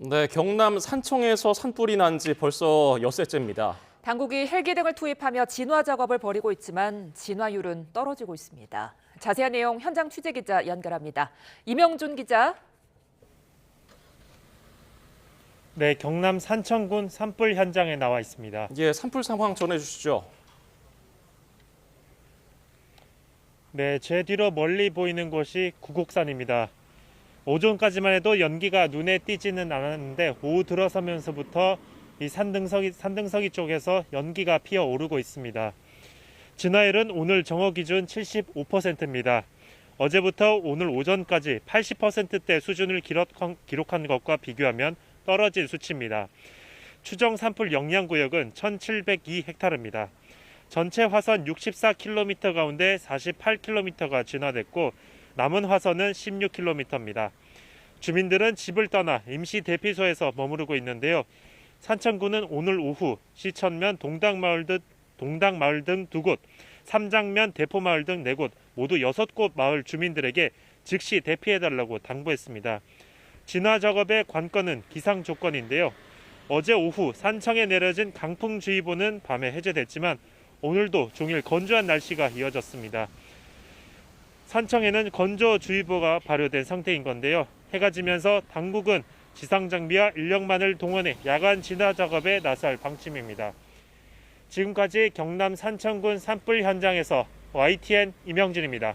네, 경남 산청에서 산불이 난 지 벌써 엿새째입니다. 당국이 헬기 등을 투입하며 진화 작업을 벌이고 있지만 진화율은 떨어지고 있습니다. 자세한 내용 현장 취재 기자 연결합니다. 이명준 기자. 네, 경남 산청군 산불 현장에 나와 있습니다. 예, 산불 상황 전해 주시죠. 네, 제 뒤로 멀리 보이는 곳이 구곡산입니다. 오전까지만 해도 연기가 눈에 띄지는 않았는데 오후 들어서면서부터 이 산등석이 산등석이 쪽에서 연기가 피어 오르고 있습니다. 진화율은 오늘 정오 기준 75%입니다. 어제부터 오늘 오전까지 80%대 수준을 기록한, 것과 비교하면 떨어진 수치입니다. 추정 산불 영향 구역은 1,702헥타르입니다. 전체 화선 64km 가운데 48km가 진화됐고 남은 화선은 16km입니다. 주민들은 집을 떠나 임시 대피소에서 머무르고 있는데요. 산천구는 오늘 오후 시천면 동당마을 등 동당마을 등 두 곳, 삼장면 대포마을 등 네 곳 모두 여섯 곳 마을 주민들에게 즉시 대피해달라고 당부했습니다. 진화 작업의 관건은 기상 조건인데요. 어제 오후 산청에 내려진 강풍주의보는 밤에 해제됐지만 오늘도 종일 건조한 날씨가 이어졌습니다. 산청에는 건조주의보가 발효된 상태인 건데요. 해가 지면서 당국은 지상 장비와 인력만을 동원해 야간 진화 작업에 나설 방침입니다. 지금까지 경남 산청군 산불 현장에서 YTN 임영진입니다.